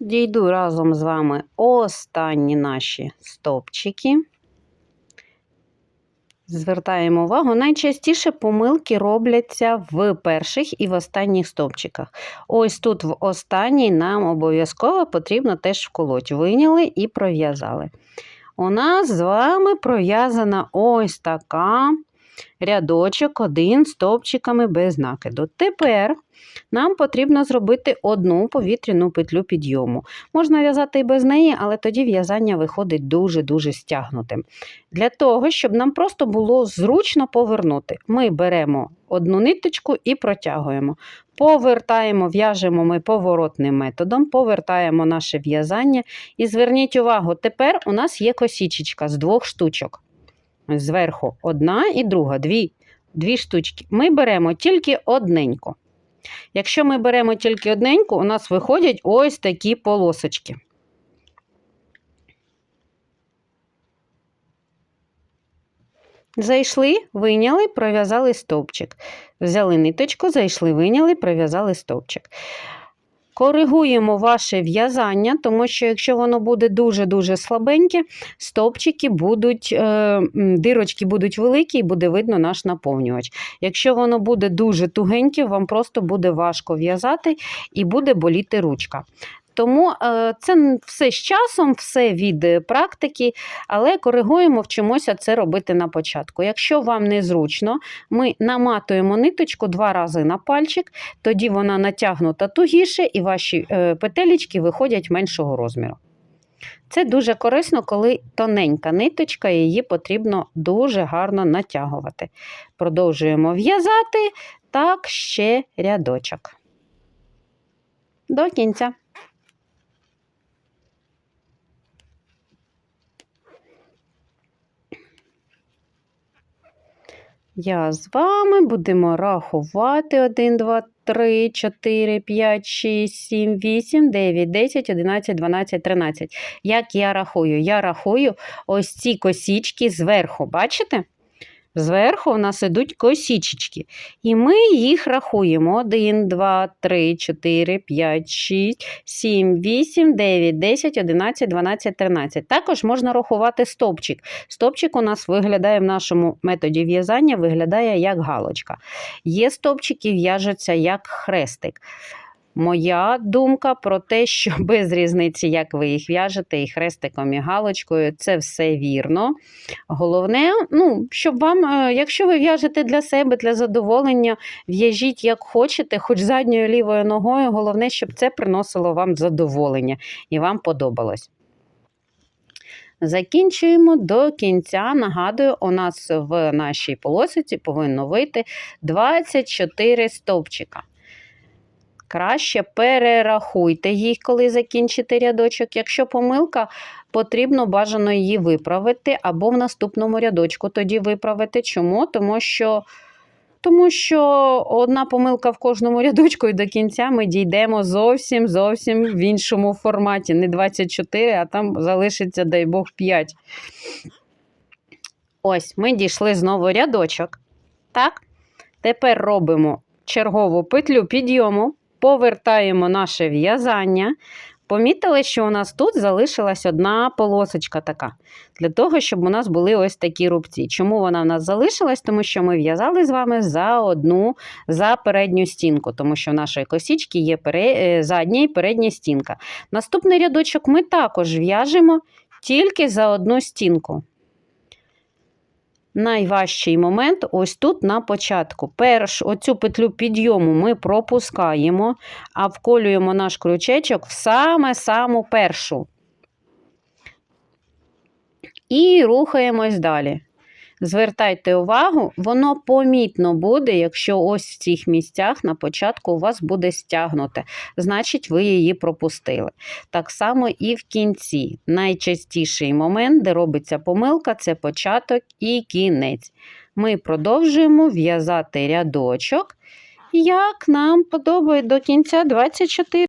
Дійду разом з вами останні наші стовпчики. Звертаємо увагу, найчастіше помилки робляться в перших і в останніх стовпчиках. Ось тут в останній нам обов'язково потрібно теж вколоть. Виняли і пров'язали. У нас з вами пров'язана ось така рядочок, один стовпчиками без накиду. Тепер нам потрібно зробити одну повітряну петлю підйому. Можна в'язати і без неї, але тоді в'язання виходить дуже-дуже стягнутим. Для того, щоб нам просто було зручно повернути, ми беремо одну ниточку і протягуємо. Повертаємо, в'яжемо ми поворотним методом, повертаємо наше в'язання. І зверніть увагу, тепер у нас є косічечка з двох штучок. Зверху одна і друга, дві, дві штучки. Ми беремо тільки одненьку. Якщо ми беремо тільки одненьку, у нас виходять ось такі полосочки. Зайшли, виняли, пров'язали стовпчик. Взяли ниточку, зайшли, виняли, пров'язали стовпчик. Коригуємо ваше в'язання, тому що якщо воно буде дуже-дуже слабеньке, стовпчики будуть, е, дирочки будуть великі і буде видно наш наповнювач. Якщо воно буде дуже тугеньке, вам просто буде важко в'язати і буде боліти ручка. Тому е, це все з часом, все від е, практики, але коригуємо, вчимося це робити на початку. Якщо вам незручно, ми наматуємо ниточку два рази на пальчик, тоді вона натягнута тугіше і ваші е, петелечки виходять меншого розміру. Це дуже корисно, коли тоненька ниточка, її потрібно дуже гарно натягувати. Продовжуємо в'язати так ще рядочок. До кінця. Я з вами будемо рахувати 1, 2, 3, 4, 5, 6, 7, 8, 9, 10, 11, 12, 13. Як я рахую? Я рахую ось ці косічки зверху. Бачите? Зверху у нас ідуть косічечки. І ми їх рахуємо: 1, 2, 3, 4, 5, 6, 7, 8, 9, 10, 11, 12, 13. Також можна рахувати стопчик. Стопчик у нас виглядає в нашому методі в'язання, виглядає як галочка. Є стопчики, в'яжуться як хрестик. Моя думка про те, що без різниці, як ви їх в'яжете, і хрестиком, і галочкою, це все вірно. Головне, ну, щоб вам, е, якщо ви в'яжете для себе, для задоволення, в'яжіть як хочете, хоч задньою лівою ногою. Головне, щоб це приносило вам задоволення і вам подобалось. Закінчуємо до кінця. Нагадую, у нас в нашій полосиці повинно вийти 24 стовпчика. Краще перерахуйте їх, коли закінчите рядочок. Якщо помилка, потрібно бажано її виправити або в наступному рядочку тоді виправити. Чому? Тому що тому що одна помилка в кожному рядочку, і до кінця ми дійдемо зовсім зовсім в іншому форматі. Не 24, а там залишиться, дай Бог, 5. Ось, ми дійшли знову рядочок. Так? Тепер робимо чергову петлю підйому повертаємо наше в'язання. Помітили, що у нас тут залишилась одна полосочка така, для того, щоб у нас були ось такі рубці. Чому вона в нас залишилась? Тому що ми в'язали з вами за одну за передню стінку, тому що в нашої косічки є пере... задня і передня стінка. Наступний рядочок ми також в'яжемо тільки за одну стінку найважчий момент ось тут на початку. Перш оцю петлю підйому ми пропускаємо, а вколюємо наш крючечок в саме саму першу. І рухаємось далі. Звертайте увагу, воно помітно буде, якщо ось в цих місцях на початку у вас буде стягнуте, значить, ви її пропустили. Так само і в кінці. Найчастіший момент, де робиться помилка, це початок і кінець. Ми продовжуємо в'язати рядочок, як нам подобає до кінця 24.